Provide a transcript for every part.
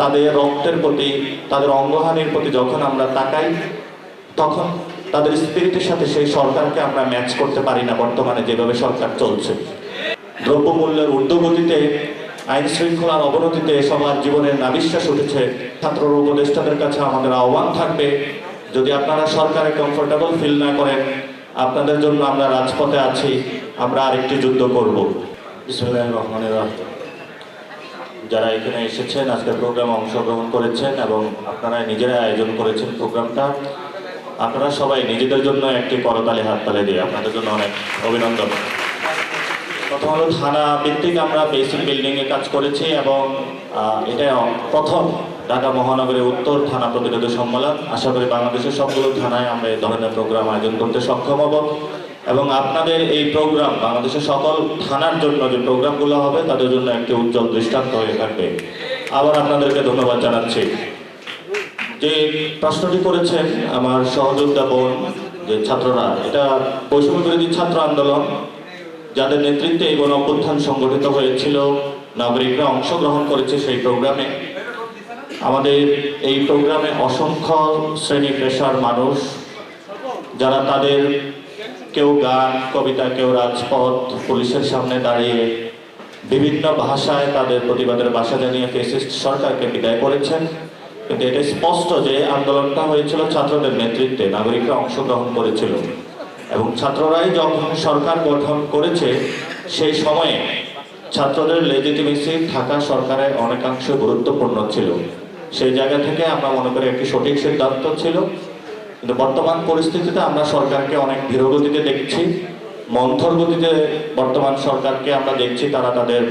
তাদের রক্তের প্রতি, তাদের অঙ্গহানির প্রতি যখন আমরা তাকাই, তখন তাদের স্পিরিটের সাথে সেই সরকারকে আমরা ম্যাচ করতে পারি না বর্তমানে যেভাবে সরকার চলছে। দ্রব্যমূল্যের ঊর্ধ্বগতিতে আইন শৃঙ্খলার অবনতিতে সবার জীবনের নাবিশ্বাস উঠেছে। ছাত্র উপদেষ্টাদের কাছে আমাদের আহ্বান থাকবে, যদি আপনারা সরকারে কমফোর্টেবল ফিল না করেন, আপনাদের জন্য আমরা রাজপথে আছি, আমরা আরেকটি যুদ্ধ করব। রহমানের রাহিম। যারা এখানে এসেছেন, আজকের প্রোগ্রামে অংশগ্রহণ করেছেন এবং আপনারা নিজেরাই আয়োজন করেছেন প্রোগ্রামটা আপনারা সবাই নিজেদের জন্য একটি করতালি হাততালি দিয়ে আপনাদের জন্য অনেক অভিনন্দন। প্রথম হলো থানা ভিত্তিক আমরা বেসিক বিল্ডিংয়ে কাজ করেছি এবং এটা প্রথম ঢাকা মহানগরের উত্তর থানা প্রতিরোধ সম্মেলন। আশা করি বাংলাদেশের সবগুলো থানায় আমরা এই ধরনের প্রোগ্রাম আয়োজন করতে সক্ষম হব। এবং আপনাদের এই প্রোগ্রাম বাংলাদেশের সকল থানার জন্য যে প্রোগ্রামগুলো হবে, তাদের জন্য একটি উজ্জ্বল দৃষ্টান্ত হয়ে থাকবে। আবার আপনাদেরকে ধন্যবাদ জানাচ্ছি। যে প্রশ্নটি করেছেন আমার সহযোদ্ধা বোন, যে ছাত্ররা, এটা বৈষম্য বিরোধী ছাত্র আন্দোলন, যাদের নেতৃত্বে এই গণ অভ্যুত্থান সংগঠিত হয়েছিল, নাগরিকরা অংশগ্রহণ করেছে সেই প্রোগ্রামে আমাদের এই প্রোগ্রামে অসংখ্য শ্রেণি পেশার মানুষ, যারা তাদের কেউ গান, কবিতা, কেউ রাজপথ, পুলিশের সামনে দাঁড়িয়ে বিভিন্ন ভাষায় তাদের প্রতিবাদের ভাষা জানিয়ে ফেসিস্ট সরকারকে বিদায় করেছেন। কিন্তু এটা স্পষ্ট যে আন্দোলনটা হয়েছিল ছাত্রদের নেতৃত্বে, নাগরিকরা অংশগ্রহণ করেছিল। এবং ছাত্ররাই যখন সরকার গঠন করেছে, সেই সময়ে ছাত্রদের লেজিটিমেসি থাকা সরকারের অনেকাংশ গুরুত্বপূর্ণ ছিল। সেই জায়গা থেকে আমরা মনে করি একটি সঠিক সিদ্ধান্ত ছিল। কিন্তু বর্তমান পরিস্থিতিতে আমরা সরকারকে অনেক ধীরগতিতে দেখছি, মন্থর গতিতে বর্তমান সরকারকে আমরা দেখছি, তারা তাদের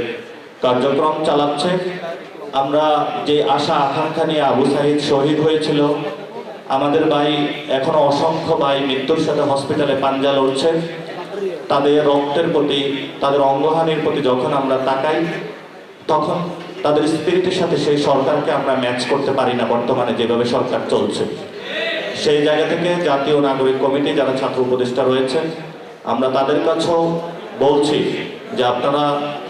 কার্যক্রম চালাচ্ছে। আমরা যে আশা, আকাঙ্ক্ষা নিয়ে আবু সাহিদ শহীদ হয়েছিল, আমাদের ভাই এখনও অসংখ্য ভাই মৃত্যুর সাথে হসপিটালে পাঞ্জা লড়ছে, তাদের রক্তের প্রতি, তাদের অঙ্গহানির প্রতি যখন আমরা তাকাই, তখন তাদের স্পিরিটের সাথে সেই সরকারকে আমরা ম্যাচ করতে পারি না বর্তমানে যেভাবে সরকার চলছে। সেই জায়গা থেকে জাতীয় নাগরিক কমিটি যারা ছাত্র উপদেষ্টা রয়েছেন, আমরা তাদের কাছেও বলছি যে আপনারা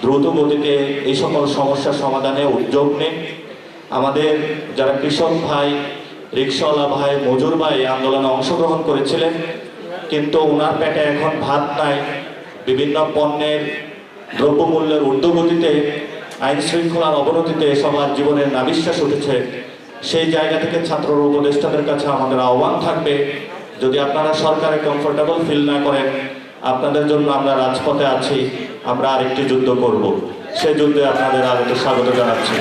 দ্রুত গতিতে এই সকল সমস্যার সমাধানে উদ্যোগ নিন। আমাদের যারা কৃষক ভাই, রিক্সাওয়ালা ভাই, মজুর ভাই আন্দোলনে অংশগ্রহণ করেছিলেন, কিন্তু ওনার পেটে এখন ভাত নাই। বিভিন্ন পণ্যের দ্রব্যমূল্যের ঊর্ধ্বগতিতে আইন শৃঙ্খলার অবনতিতে সবার জীবনের নাবিশ্বাস উঠেছে। সেই জায়গা থেকে ছাত্র উপদেষ্টাদের কাছে আমাদের আহ্বান থাকবে। যদি আপনারা সরকারে কমফোর্টেবল ফিল না করেন, আপনাদের জন্য আমরা রাজপথে আছি, আমরা আরেকটি যুদ্ধ করব। সেই যুদ্ধে আপনাদের আরেকটু স্বাগত জানাচ্ছি।